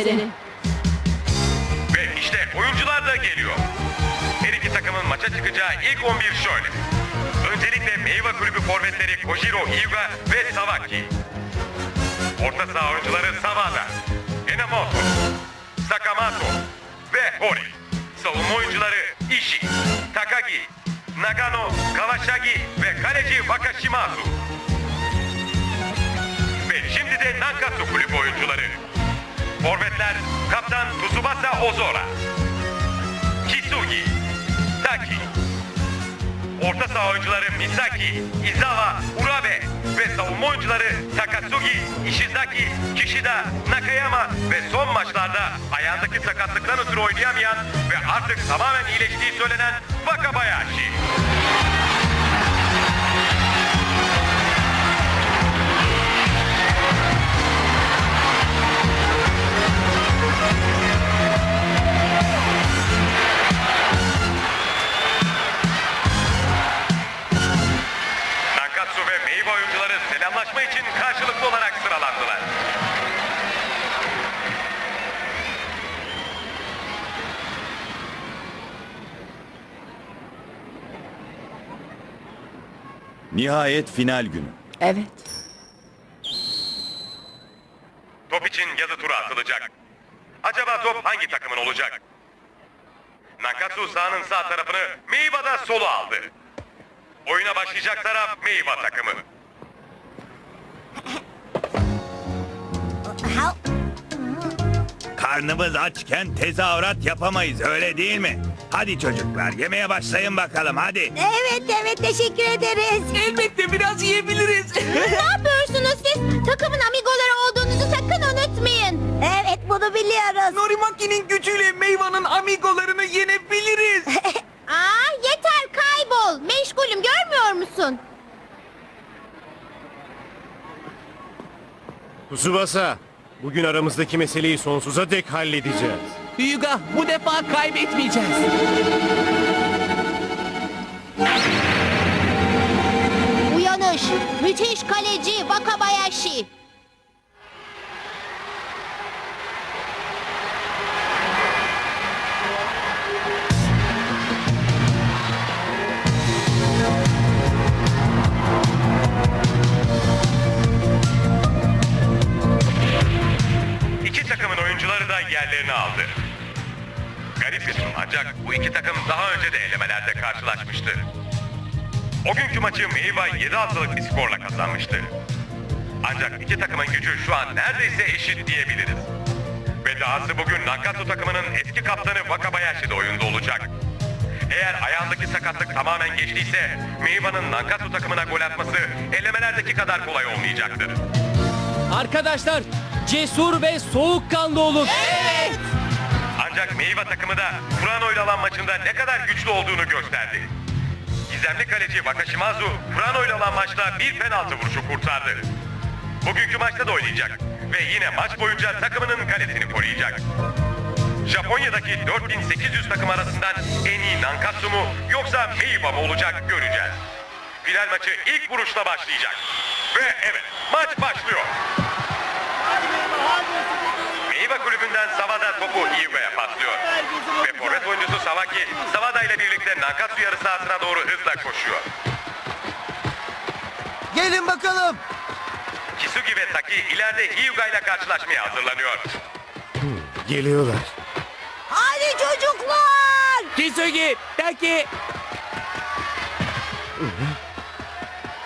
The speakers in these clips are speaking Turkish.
üzere. Ve işte oyuncular da geliyor. Her iki takımın maça çıkacağı ilk 11 şöyle. Öncelikle Meyve Kulübü forvetleri Kojiro Hyuga ve Sawaki. Orta saha oyuncuları Sawada, Enamoto, Sakamoto ve Hori. Savunma oyuncuları Ishii, Takagi, Nagano, Kawashagi ve kaleci Wakashimazu. Ve şimdi de Nankatsu Kulübü oyuncuları. Forvetler Kaptan Tsubasa Ozora, Kisugi, Taki. Orta saha oyuncuları Misaki, Izawa, Urabe ve savunma oyuncuları Takatsugi, Ishizaki, Kishida, Nakayama ve son maçlarda ayağındaki sakatlıktan ötürü oynayamayan ve artık tamamen iyileştiği söylenen Wakabayashi. Nihayet final günü. Evet. Top için yazı tura atılacak. Acaba top hangi takımın olacak? Nankatsu sahanın sağ tarafını Meiwa da solu aldı. Oyuna başlayacak taraf Meiwa takımı. Karnımız açken tezahürat yapamayız öyle değil mi? Hadi çocuklar yemeğe başlayın bakalım hadi. Evet evet teşekkür ederiz. Elbette biraz yiyebiliriz. ne yapıyorsunuz siz? Takımın amigoları olduğunuzu sakın unutmayın. Evet bunu biliyoruz. Norimaki'nin gücüyle meyvanın amigolarını yenebiliriz. Aa yeter kaybol. Meşgulüm görmüyor musun? Tsubasa, bugün aramızdaki meseleyi sonsuza dek halledeceğiz. Hyuga bu defa kaybetmeyeceğiz. Uyanış. Müthiş kaleci Wakabayashi. Maçı Meiwa 7-6'lık bir skorla kazanmıştı. Ancak iki takımın gücü şu an neredeyse eşit diyebiliriz. Ve dahası bugün Nankatsu takımının eski kaptanı Wakabayashi de oyunda olacak. Eğer ayağındaki sakatlık tamamen geçtiyse Meiwa'nın Nankatsu takımına gol atması elemelerdeki kadar kolay olmayacaktır. Arkadaşlar cesur ve soğukkanlı olun. Ancak Meyve takımı da Furano ile alan maçında ne kadar güçlü olduğunu gösterdi. Gizemli kaleci Wakashimazu Furano ile alan maçta bir penaltı vuruşu kurtardı. Bugünkü maçta da oynayacak ve yine maç boyunca takımının kalesini koruyacak. Japonya'daki 4800 takım arasından en iyi Nankatsu mu yoksa Meiwa mı olacak göreceğiz. Final maçı ilk vuruşla başlayacak. Ve evet maç başlıyor. Meyve kulübünden Savada topu Hyuga'ya paslıyor. Savaki, Savada ile birlikte Nankatsu yarı sahasına doğru hızla koşuyor. Gelin bakalım. Kisugi ve Taki ileride Hyuga ile karşılaşmaya hazırlanıyor. Geliyorlar. Hadi çocuklar. Kisugi, Taki.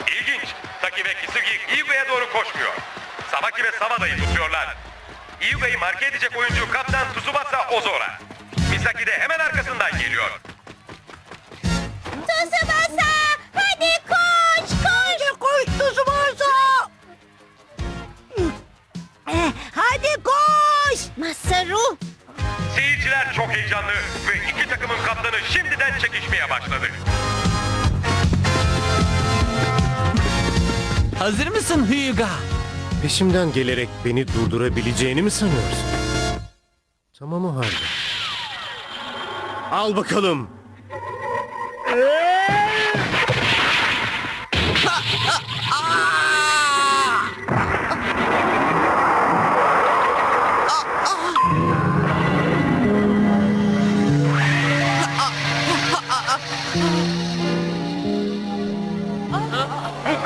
İlginç. Taki ve Kisugi Hyuga'ya doğru koşmuyor. Savaki ve Savada'yı tutuyorlar. Hyuga'yı marke edecek oyuncu kaptan Tsubasa Ozora. Misaki de hemen arkasından geliyor. Tsubasa. Hadi koş koş. Hadi koş Tsubasa. Hadi koş. Masaru. Seyirciler çok heyecanlı ve iki takımın kaptanı şimdiden çekişmeye başladı. Hazır mısın Hyuga? Peşimden gelerek beni durdurabileceğini mi sanıyorsun? Al bakalım.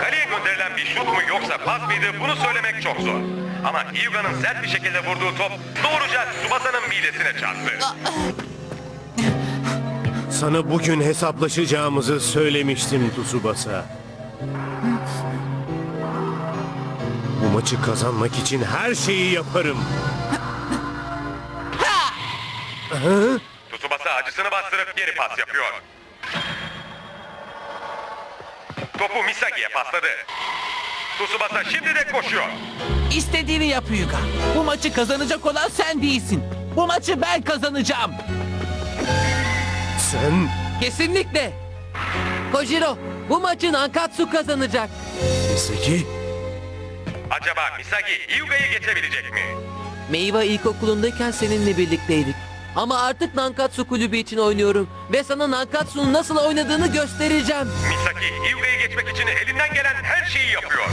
Kaleye gönderilen bir şut mu yoksa pas mıydı bunu söylemek çok zor. Ama Hyuga'nın sert bir şekilde vurduğu top doğruca Tsubasa'nın midesine çarptı. Sana bugün hesaplaşacağımızı söylemiştim Tsubasa. Bu maçı kazanmak için her şeyi yaparım. Tsubasa acısını bastırıp geri pas yapıyor. Topu Misagi'ye pasladı. Tsubasa şimdi de koşuyor. İstediğini yap Hyuga. Bu maçı kazanacak olan sen değilsin. Bu maçı ben kazanacağım. Sen Kesinlikle. Kojiro bu maçı Nankatsu kazanacak. Misaki Acaba Misagi Hyuga'yı geçebilecek mi? Meiwa ilkokulundayken seninle birlikteydik. Ama artık Nankatsu kulübü için oynuyorum. Ve sana Nankatsu'nun nasıl oynadığını göstereceğim. Misaki Hyuga'yı geçmek için elinden gelen her şeyi yapıyor.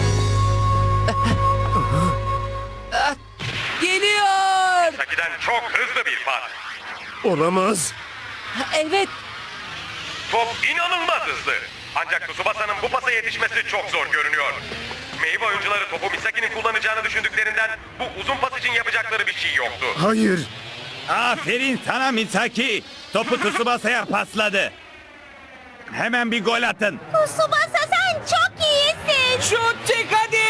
Geliyor. Misaki'den çok hızlı bir pas. olamaz. Evet. Top inanılmaz hızlı. Ancak Tsubasa'nın bu pasa yetişmesi çok zor görünüyor. Meyve oyuncuları topu Misaki'nin kullanacağını düşündüklerinden bu uzun pas için yapacakları bir şey yoktu. Hayır. Aferin sana Misaki. Topu Tsubasa'ya pasladı. Hemen bir gol atın. Tsubasa sen çok iyisin. Şut çek hadi.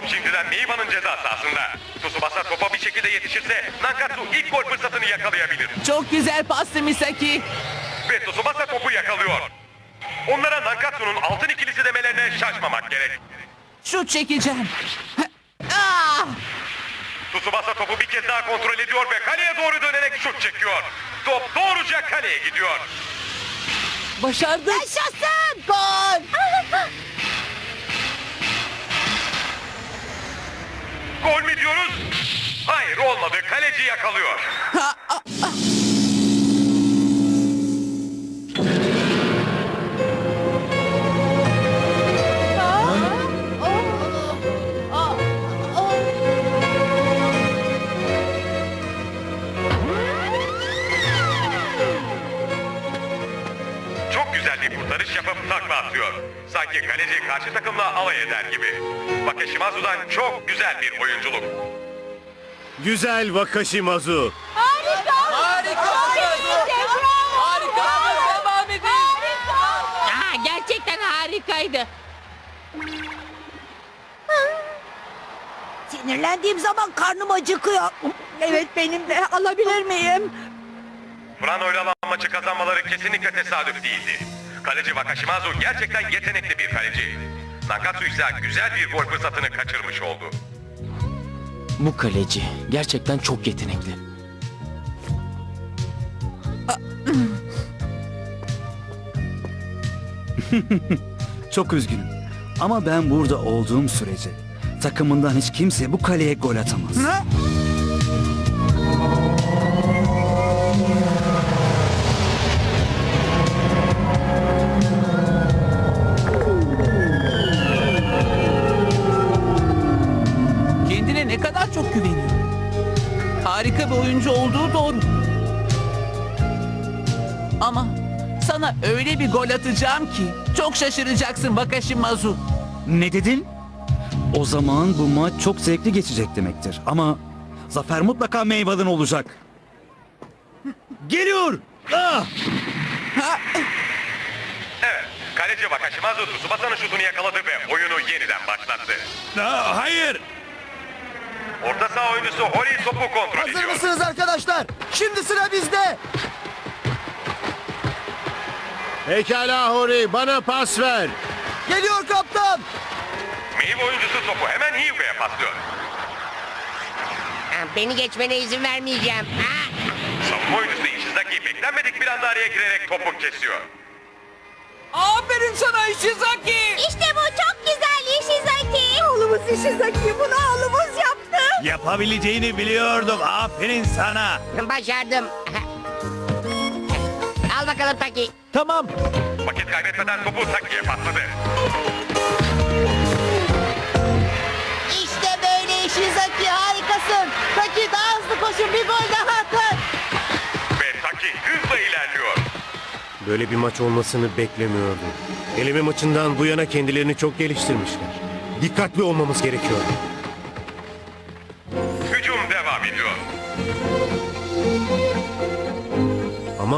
Top şimdiden Meiva'nın ceza sahasında. Tsubasa topa bir şekilde yetişirse Nankatsu ilk gol fırsatını yakalayabilir. Çok güzel pastı Misaki. Ve Tsubasa topu yakalıyor. Onlara Nankatsu'nun altın ikilisi demelerine şaşmamak gerek. Şut çekeceğim. Ah! Tsubasa topu bir kez daha kontrol ediyor ve kaleye doğru dönerek şut çekiyor. Top doğruca kaleye gidiyor. Başardık. Yaşasın. Gol. Gol mü diyoruz? Hayır olmadı. Kaleci yakalıyor. Çok güzel bir kurtarış yapıp takla atıyor. Sanki kaleci karşı takımla alay eder gibi. Wakashimazu'dan çok güzel bir oyunculuk. Güzel Wakashimazu. Harika. Harika. Harika. Devam edin. Aa, gerçekten harikaydı. Sinirlendiğim zaman karnım acıkıyor. Evet benim de alabilir miyim? Frano ile olan maçı kazanmaları kesinlikle tesadüf değildi. Kaleci Wakashimazu gerçekten yetenekli bir kaleci. Nakatsu ise güzel bir gol fırsatını kaçırmış oldu. Bu kaleci gerçekten çok yetenekli. Çok üzgünüm. Ama ben burada olduğum sürece takımından hiç kimse bu kaleye gol atamaz. Çok güveniyor. Harika bir oyuncu olduğu doğru. Ama sana öyle bir gol atacağım ki çok şaşıracaksın Wakashimazu. Ne dedin? O zaman bu maç çok zevkli geçecek demektir. Ama zafer mutlaka meyveden olacak. Geliyor! Ah! Evet, kaleci Wakashimazu Tsubasa'nın şutunu yakaladı ve oyunu yeniden başlattı. Aa, hayır. Orta saha oyuncusu Hori topu kontrol ediyor. arkadaşlar? Şimdi sıra bizde. Pekala Hori bana pas ver. Geliyor kaptan. Meyve oyuncusu topu hemen Hyuga'ya paslıyor. Beni geçmene izin vermeyeceğim. Aa, Savunma oyuncusu Ishizaki beklenmedik bir anda araya girerek topu kesiyor. Aferin sana Ishizaki. İşte bu çok güzel Ishizaki. Oğlumuz Ishizaki bunu oğlumuz. Yapabileceğini biliyordum. Aferin sana. başardım. Al bakalım Taki. Tamam. Vakit kaybetmeden topu Taki'ye pasladı. İşte böyle Ishizaki harikasın. Taki daha hızlı koşun bir gol daha atın. Ve Taki hızla ilerliyor. Böyle bir maç olmasını beklemiyordum. Eleme maçından bu yana kendilerini çok geliştirmişler. Dikkatli olmamız gerekiyor.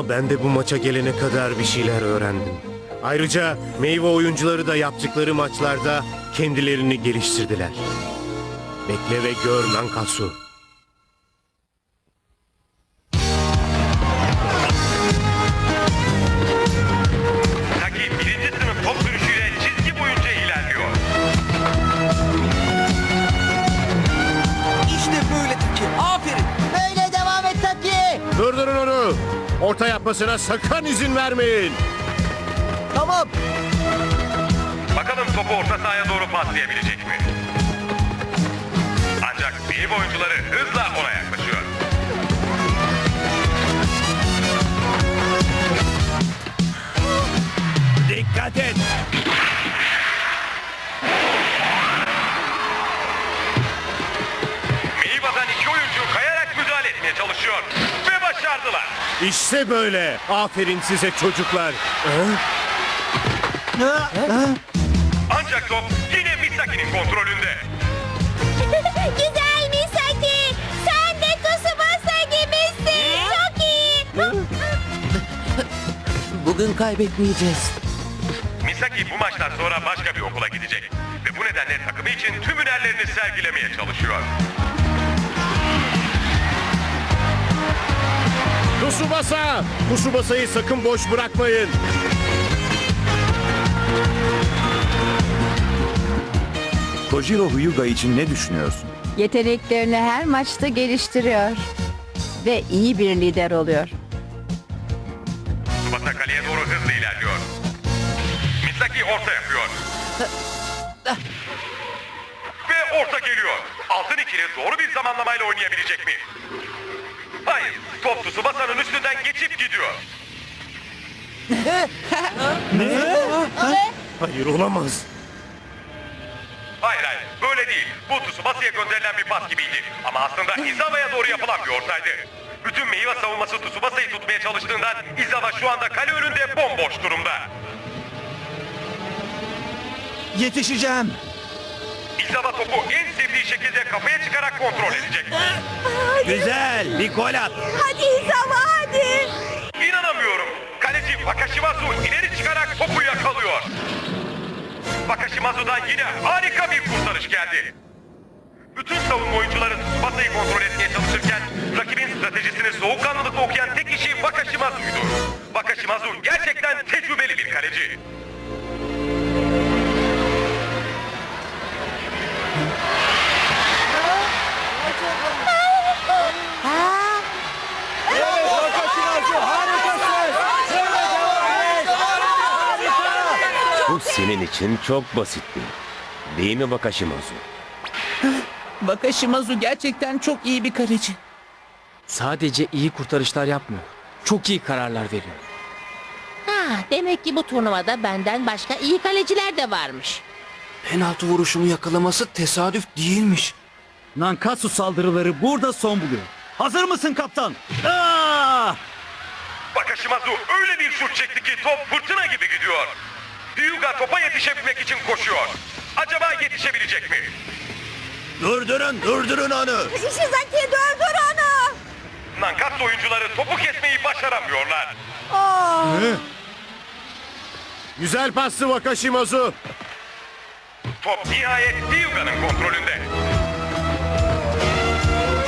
Ben de bu maça gelene kadar bir şeyler öğrendim. Ayrıca meyve oyuncuları da yaptıkları maçlarda kendilerini geliştirdiler. Bekle ve gör Nankatsu. Orta yapmasına sakın izin vermeyin. Tamam. Bakalım topu orta sahaya doğru paslayabilecek mi? Ancak meyve oyuncuları hızla ona yaklaşıyor. İşte böyle. Aferin size çocuklar. Ancak top yine Misaki'nin kontrolünde. Güzel Misaki. Sen de Tsubasa gibisin. Çok iyi. Bugün kaybetmeyeceğiz. Misaki bu maçtan sonra başka bir okula gidecek. Ve bu nedenle takımı için tüm hünerlerini sergilemeye çalışıyor. Tsubasa! Tsubasa'yı sakın boş bırakmayın. Kojiro Hyuga için ne düşünüyorsun? Yeteneklerini her maçta geliştiriyor. Ve iyi bir lider oluyor. Tsubasa kaleye doğru hızlı ilerliyor. Misaki orta yapıyor. Ve orta geliyor. Altın ikili doğru bir zamanlamayla oynayabilecek mi? Hayır. Top Tsubasa'nın üstünden geçip gidiyor. Hayır olamaz. Hayır hayır böyle değil. Bu Tsubasa'ya gönderilen bir pas gibiydi. Ama aslında Izawa'ya doğru yapılan bir ortaydı. Bütün meyve savunması Tsubasa'yı tutmaya çalıştığından Izawa şu anda kale önünde bomboş durumda. Yetişeceğim. Izawa topu en sevdiği şekilde kafaya çıkarak kontrol edecek. Güzel. Bir gol at. Hadi İzama hadi. İnanamıyorum. Kaleci Wakashimazu ileri çıkarak topu yakalıyor. Wakashimazu'dan yine harika bir kurtarış geldi. Bütün savunma oyuncuları Tsubasa'yı kontrol etmeye çalışırken rakibin stratejisini soğukkanlılıkla okuyan tek kişi Wakashimazu'ydu. Wakashimazu gerçekten tecrübeli bir kaleci. Senin için çok basitti. Değil mi Wakashimazu? Wakashimazu gerçekten çok iyi bir kaleci. Sadece iyi kurtarışlar yapmıyor. Çok iyi kararlar veriyor. Ha, demek ki bu turnuvada benden başka iyi kaleciler de varmış. Penaltı vuruşumu yakalaması tesadüf değilmiş. Nankatsu saldırıları burada son buluyor. Hazır mısın kaptan? Aa! Wakashimazu öyle bir şut çekti ki top fırtına gibi gidiyor. Hyuga topa yetişebilmek için koşuyor. Acaba yetişebilecek mi? Durdurun, durdurun onu. Ishizaki durdur onu. Nankatsu oyuncuları topu kesmeyi başaramıyorlar. Güzel pastı Wakashimazu. Top nihayet Hyuga'nın kontrolünde.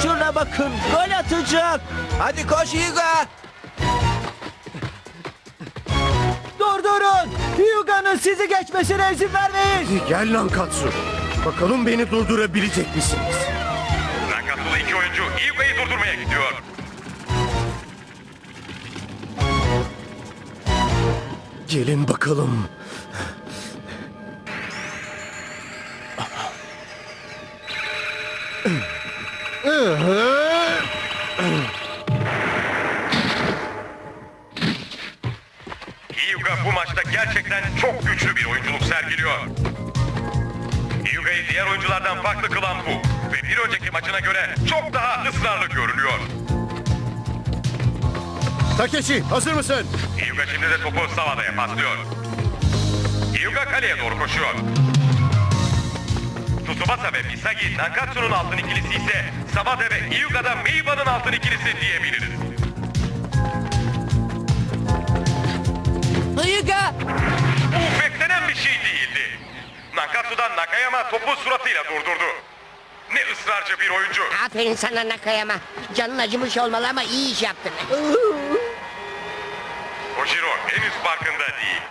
Şuna bakın gol atacak. Hadi koş Hyuga. Hyuga'nın sizi geçmesine izin vermeyin. Gel Nankatsu. Bakalım beni durdurabilecek misiniz? Nankatsu'lu iki oyuncu Hyuga'yı durdurmaya gidiyor. Gelin bakalım. Oyunculardan farklı kılan bu. Ve bir önceki maçına göre çok daha ısrarlı görünüyor. Takeshi hazır mısın? Hyuga şimdi de topu Savada'ya paslıyor. Hyuga kaleye doğru koşuyor. Tsubasa ve Misagi Nankatsu'nun altın ikilisi ise Sabade ve Hyuga'da Meiba'nın altın ikilisi diyebiliriz. Hyuga! Bu beklenen bir şey değildi. Nakayama topu suratıyla durdurdu. Ne ısrarcı bir oyuncu. Aferin sana Nakayama. Canın acımış olmalı ama iyi iş yaptın. Kojiro henüz farkında değil.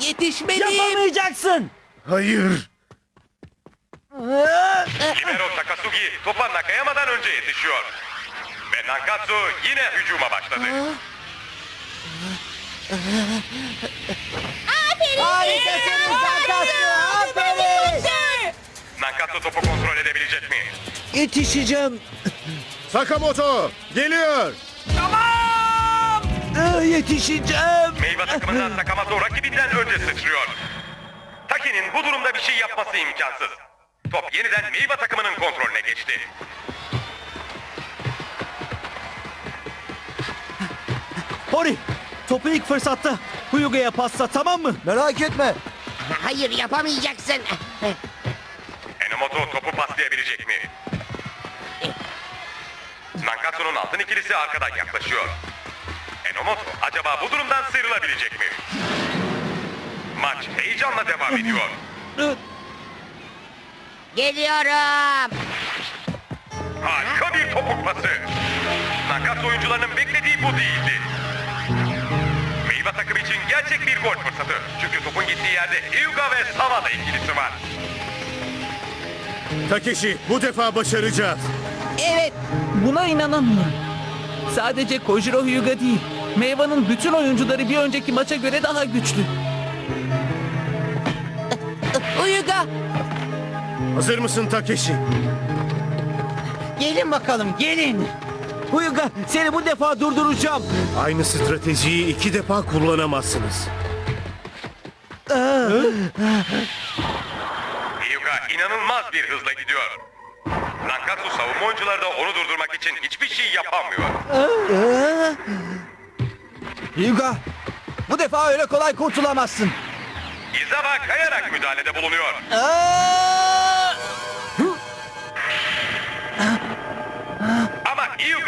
Yetişmeliyim. Yapamayacaksın. Hayır. Libero Takasugi topa Nakayama'dan önce yetişiyor. Ve Nankatsu yine hücuma başladı. Harikasınız Nankatsu. Aferin. Nankatsu topu kontrol edebilecek mi? Yetişeceğim. Sakamoto geliyor. Aa, yetişeceğim. Meyve takımından Sakamoto rakibinden önce sıçrıyor. Taki'nin bu durumda bir şey yapması imkansız. Top yeniden Meyve takımının kontrolüne geçti. Hori, topu ilk fırsatta Hyuga'ya pasla tamam mı? Merak etme. Hayır yapamayacaksın. Enomoto topu paslayabilecek mi? Nankatsu'nun altın ikilisi arkadan yaklaşıyor. Enomoto acaba bu durumdan sıyrılabilecek mi? Maç heyecanla devam ediyor. Geliyorum. Harika bir topuk pası. Nankatsu oyuncularının beklediği bu değildi. Takımı için gerçek bir gol fırsatı. Çünkü topun gittiği yerde Hyuga ve Samada ikilisi var. Takeshi bu defa başaracağız. Evet, buna inanamıyorum. Sadece Kojiro Hyuga değil, Meyva'nın bütün oyuncuları bir önceki maça göre daha güçlü. Hyuga! Hazır mısın Takeshi? Gelin bakalım gelin. Hyuga seni bu defa durduracağım. Aynı stratejiyi iki defa kullanamazsınız. Hyuga inanılmaz bir hızla gidiyor. Nankatsu savunma oyuncuları da onu durdurmak için hiçbir şey yapamıyor. Hyuga bu defa öyle kolay kurtulamazsın. Izawa kayarak müdahalede bulunuyor. Ama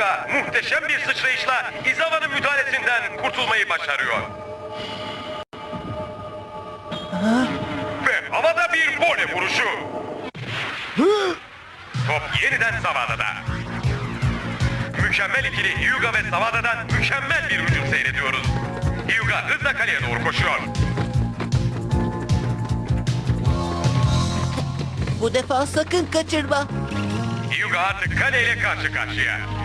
Hyuga muhteşem bir sıçrayışla Izawa'nın müdahalesinden kurtulmayı başarıyor. Ve havada bir voley vuruşu. Top yeniden Savada'da. Mükemmel ikili Hyuga ve Savada'dan mükemmel bir hücum seyrediyoruz. Hyuga hızla kaleye doğru koşuyor. Bu defa sakın kaçırma. Hyuga artık kaleyle karşı karşıya.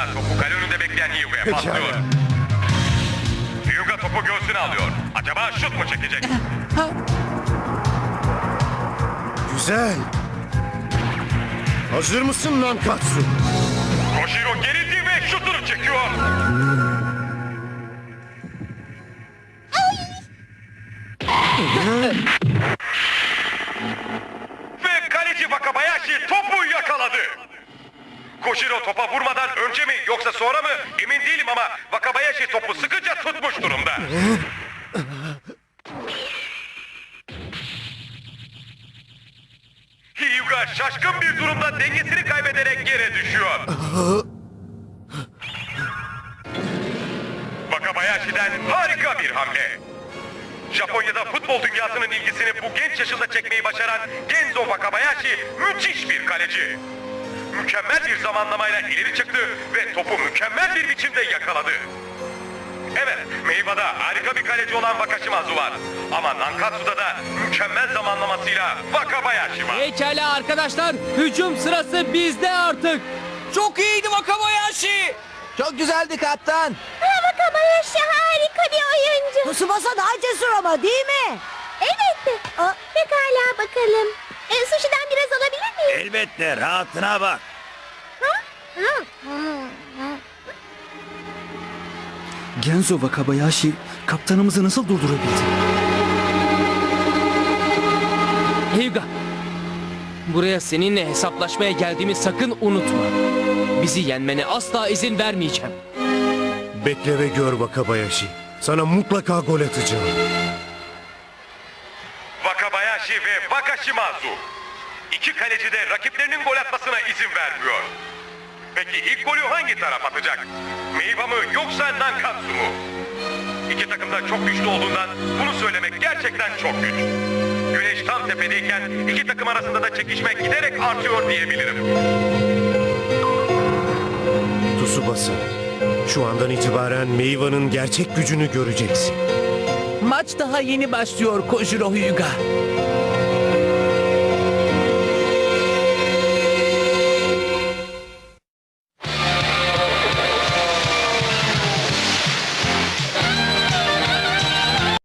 Savada topu kale önünde bekleyen Hyuga'ya paslıyor. Hyuga topu göğsüne alıyor. Acaba şut mu çekecek? Güzel. Hazır mısın Nankatsu? Koshiro gerildi ve şutunu çekiyor. ve kaleci Wakabayashi topu yakaladı. Koshiro topa vurmadan önce mi yoksa sonra mı emin değilim ama Wakabayashi topu sıkıca tutmuş durumda. Hyuga şaşkın bir durumda dengesini kaybederek yere düşüyor. Wakabayashi'den harika bir hamle. Japonya'da futbol dünyasının ilgisini bu genç yaşında çekmeyi başaran Genzo Wakabayashi müthiş bir kaleci. Mükemmel bir zamanlamayla ileri çıktı ve topu mükemmel bir biçimde yakaladı. Evet, Meiva'da harika bir kaleci olan Wakashimazu var. Ama Nankatsu'da da mükemmel zamanlamasıyla Wakabayashi var. Pekala arkadaşlar, hücum sırası bizde artık. Çok iyiydi Wakabayashi. Çok güzeldi kaptan. Wakabayashi harika bir oyuncu. Tsubasa daha cesur ama değil mi? Elbette. Aa, pekala bakalım. E, sushi'den biraz alabilir miyim? Elbette rahatına bak. Genzo Wakabayashi kaptanımızı nasıl durdurabildi? Hyuga, buraya seninle hesaplaşmaya geldiğimi sakın unutma. Bizi yenmene asla izin vermeyeceğim. Bekle ve gör Wakabayashi. sana mutlaka gol atacağım. Wakabayashi ve Wakashimazu. İki kaleci de rakiplerinin gol atmasına izin vermiyor. Peki ilk golü hangi taraf atacak? Meiwa mı yoksa Nankatsu mu? İki takım da çok güçlü olduğundan bunu söylemek gerçekten çok güç. Güneş tam tepedeyken iki takım arasında da çekişme giderek artıyor diyebilirim. Tsubasa, şu andan itibaren Meiva'nın gerçek gücünü göreceksin. Maç daha yeni başlıyor Kojiro Hyuga.